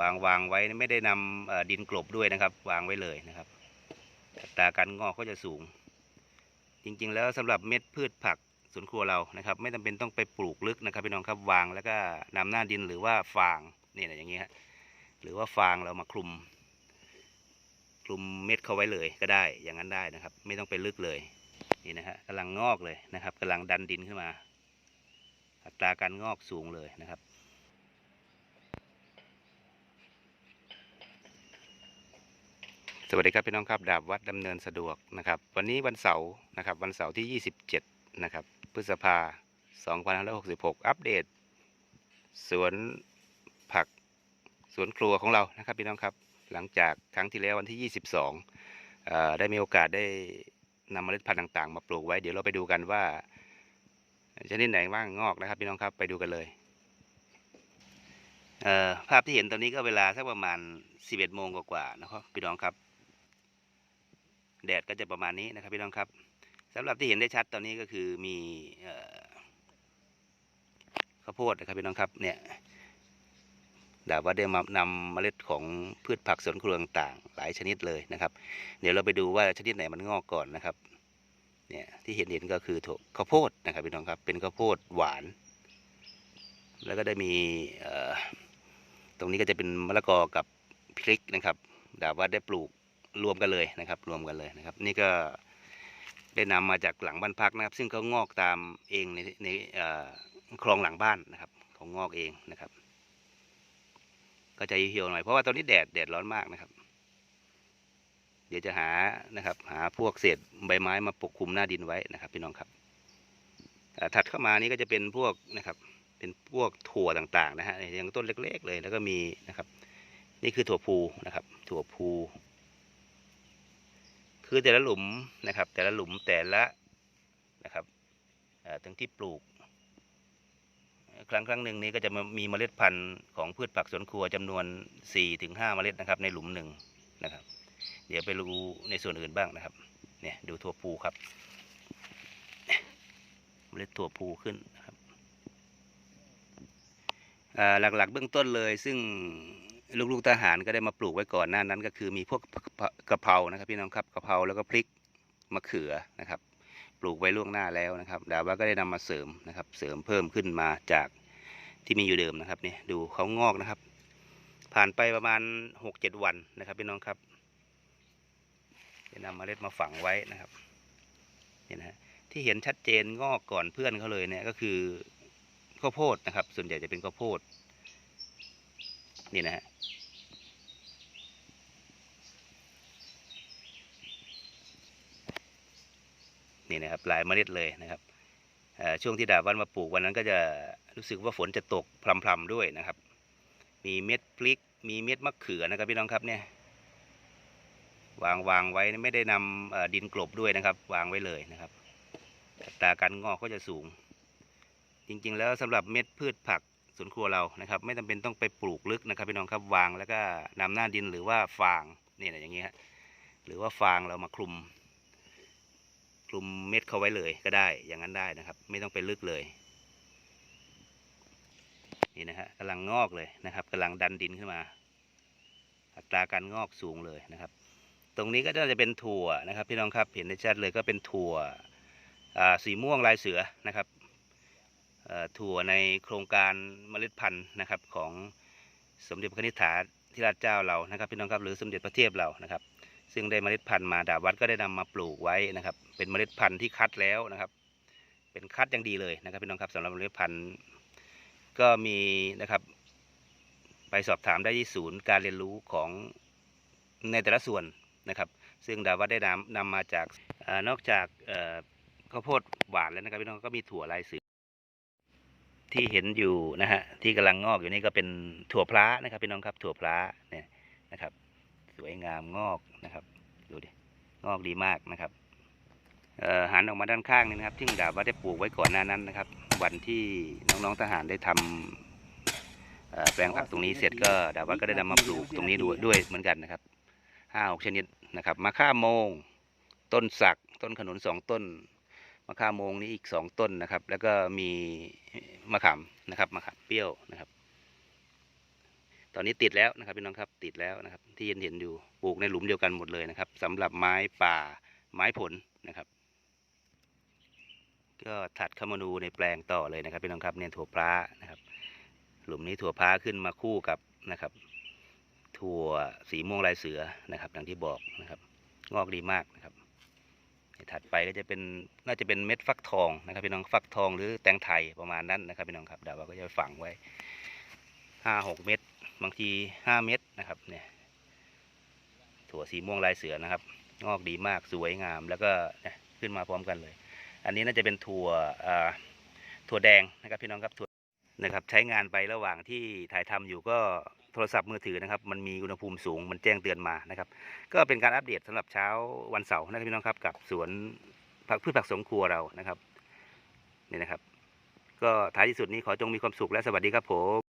วางวางไว้ไม่ได้นำดินกลบด้วยนะครับ วางไว้เลยนะครับอัตราการงอกก็จะสูง จริงๆ แล้วสำหรับเม็ดพืชผักสวนครัวเรานะครับ ไม่จำเป็นต้องไปปลูกลึกนะครับพี่น้องครับวางแล้วก็นำหน้าดินหรือว่าฟางนี่นะอย่างนี้ฮะหรือว่าฟางเรามาคลุม คลุมเม็ดเขาไว้เลยก็ได้อย่างนั้นได้นะครับ ไม่ต้องไปลึกเลยนี่นะฮะกำลังงอกเลยนะครับกำลังดันดินขึ้นมา อัตราการงอกสูงเลยนะครับ สวัสดีครับพี่น้องครับดาบวัดดำเนินสะดวกนะครับ วันนี้วันเสาร์นะครับ วันเสาร์ที่ 27 นะครับ พฤษภา2566 อัปเดต สวนผักสวนครัวของเรานะครับพี่น้องครับ หลังจากครั้งที่แล้ววันที่ 22 ได้มีโอกาสได้นำเมล็ดพันธุ์ต่างๆ มาปลูกไว้เดี๋ยวเราไปดูกันว่าชนิดไหนบ้างงอกนะครับพี่น้องครับไปดูกันเลยเภาพที่เห็นตอนนี้ก็เวลาสักประมาณ 11โมงกว่าๆนะครับพี่น้องครับ แดดก็จะประมาณนี้นะครับพี่น้องครับสำหรับที่เห็นได้ชัดตอนนี้ก็คือมีข้าวโพดนะครับพี่น้องครับเนี่ยดาบว่าได้มานำเมล็ดของพืชผักสวนครัวต่างๆหลายชนิดเลยนะครับ เดี๋ยวเราไปดูว่าชนิดไหนมันงอกก่อนนะครับเนี่ยที่เห็นเห็นก็คือถข้าวโพดนะครับพี่น้องครับเป็นข้าวโพดหวาน แล้วก็ได้มีตรงนี้ก็จะเป็นมะละกอกับพริกนะครับดาบว่าได้ปลูก รวมกันเลยนะครับ รวมกันเลยนะครับ นี่ก็ได้นำมาจากหลังบ้านพักนะครับ ซึ่งเขางอกตามเองในในคลองหลังบ้านนะครับเขางอกเองนะครับ ก็จะเหี่ยวหน่อยเพราะว่าตอนนี้แดดแดดร้อนมากนะครับ เดี๋ยวจะหานะครับ หาพวกเศษใบไม้มาปกคลุมหน้าดินไว้นะครับพี่น้องครับถัดเข้ามานี่ก็จะเป็นพวกนะครับ เป็นพวกถั่วต่างๆนะฮะอย่างต้นเล็ก ๆ เลย แล้วก็มีนะครับ นี่คือถั่วพูนะครับ ถั่วพู คือแต่ละหลุมนะครับ แต่ละหลุมแต่ละนะครับเอ่อตรงที่ปลูก ครั้งครั้งหนึ่งนี้ก็จะมีเมล็ดพันธุ์ของพืชผักสวนครัวจำนวน4ถึง5เมล็ดนะครับ ในหลุมหนึ่งนะครับ เดี๋ยวไปดูในส่วนอื่นบ้างนะครับเนี่ยดูถั่วพูครับเมล็ดถั่วพูขึ้นนะครับหลักๆเบื้องต้นเลยซึ่ง ลูกๆทหารก็ได้มาปลูกไว้ก่อนหน้านั้น ก็คือมีพวกกะเพรานะครับ พี่น้องครับกะเพราแล้วก็พริกมะเขือนะครับ ปลูกไว้ล่วงหน้าแล้วนะครับ ดาว่าก็ได้นำมาเสริมนะครับ เสริมเพิ่มขึ้นมาจากที่มีอยู่เดิมนะครับนี่ดูเขางอกนะครับ ผ่านไปประมาณหกเจ็ดวันนะครับ พี่น้องครับจะนำเมล็ดมาฝังไว้นะครับนี่นะฮะที่เห็นชัดเจนงอกก่อนเพื่อนเขาเลยเนี่ยก็คือข้าวโพดนะครับ ส่วนใหญ่จะเป็นข้าวโพด นี่นะฮะนี่นะครับหลายเมล็ดเลยนะครับช่วงที่ดาบวันมาปลูกวันนั้นก็จะรู้สึกว่าฝนจะตกพรำๆด้วยนะครับ มีเม็ดพริก มีเม็ดมะเขือนะครับพี่น้องครับเนี่ยวางวางไว้ไม่ได้นำดินกลบด้วยนะครับ วางไว้เลยนะครับตาการงอกก็จะสูง จริงๆ แล้วสำหรับเม็ดพืชผัก สวนครัวเรานะครับ ไม่จำเป็นต้องไปปลูกลึกนะครับพี่น้องครับวางแล้วก็นำหน้าดินหรือว่าฟางนี่นะอย่างเงี้ยหรือว่าฟางเรามาคลุม คลุมเม็ดเขาไว้เลยก็ได้อย่างนั้นได้นะครับ ไม่ต้องไปลึกเลยนี่นะฮะกำลังงอกเลยนะครับกำลังดันดินขึ้นมา อัตราการงอกสูงเลยนะครับ ตรงนี้ก็จะเป็นถั่วนะครับพี่น้องครับเห็นได้ชัดเลยก็เป็นถั่วสีม่วงลายเสือนะครับ ถั่วในโครงการเมล็ดพันธุ์นะครับ ของสมเด็จพระนิธิถาธิราชเจ้าเรานะครับพี่น้องครับหรือสมเด็จพระเทพเรานะครับ ซึ่งได้เมล็ดพันธุ์มาดาบวัดก็ได้นำมาปลูกไว้นะครับ เป็นเมล็ดพันธุ์ที่คัดแล้วนะครับ เป็นคัดอย่างดีเลยนะครับพี่น้องครับสำหรับเมล็ดพันธุ์ก็มีนะครับไปสอบถามได้ที่ศูนย์การเรียนรู้ของในแต่ละส่วนนะครับ ซึ่งดาวัดได้นำนำมาจากอนอกจากข้าวโพดหวานแล้วนะครับพี่น้องก็มีถั่วลายเสือ ที่เห็นอยู่นะฮะที่กำลังงอกอยู่นี่ก็เป็นถั่วพล้านะครับพี่น้องครับถั่วพล้าเนี่ยนะครับ สวยงามงอกนะครับดูดิงอกดีมากนะครับเอ่อหันออกมาด้านข้างนี่นะครับ ที่ดาบว่าได้ปลูกไว้ก่อนหน้านั้นนะครับ วันที่น้องๆทหารได้ทำเอ่อแปลงผักตรงนี้เสร็จก็ดาบว่าก็ได้นำมาปลูกตรงนี้ด้วยด้วยเหมือนกันนะครับห้าหกชนิดนะครับมะข่าโมง ต้นสัก ต้นขนุนสองต้นะข่าโมงนี้อีกสองต้นนะครับ แล้วก็มีมะขามนะครับมะขามเปรี้ยวนะครับ ตอนนี้ติดแล้วนะครับพี่น้องครับติดแล้วนะครับ ที่เห็นเห็นอยู่ปลูกในหลุมเดียวกันหมดเลยนะครับสำหรับไม้ป่าไม้ผลนะครับ ก็ถัดเข้ามาดูในแปลงต่อเลยนะครับพี่น้องครับเนี่ยถั่วพร้านะครับ หลุมนี้ถั่วพร้าขึ้นมาคู่กับนะครับ ถั่วสีม่วงลายเสือนะครับดังที่บอกนะครับ งอกดีมากนะครับ ถัดไปก็จะเป็นน่าจะเป็นเม็ดฟักทองนะครับพี่น้องฟักทองหรือแตงไทยประมาณนั้นนะครับพี่น้องครับเดี๋ยวเราก็จะฝังไว้ห้าหกเม็ดบางทีห้าเม็ดนะครับเนี่ยถั่วสีม่วงลายเสือนะครับ งอกดีมากสวยงาม แล้วก็ขึ้นมาพร้อมกันเลย อันนี้น่าจะเป็นถั่วอ่าถั่วแดงนะครับพี่น้องครับถั่วนะครับใช้งานไประหว่างที่ถ่ายทำอยู่ก็ โทรศัพท์มือถือนะครับ มันมีอุณหภูมิสูงมันแจ้งเตือนมานะครับ ก็เป็นการอัปเดตสำหรับเช้าวันเสาร์นะครับพี่น้องครับกับสวนผักพืชผักสวนครัวเรานะครับนี่นะครับ ก็ท้ายที่สุดนี้ขอจงมีความสุขและสวัสดีครับผม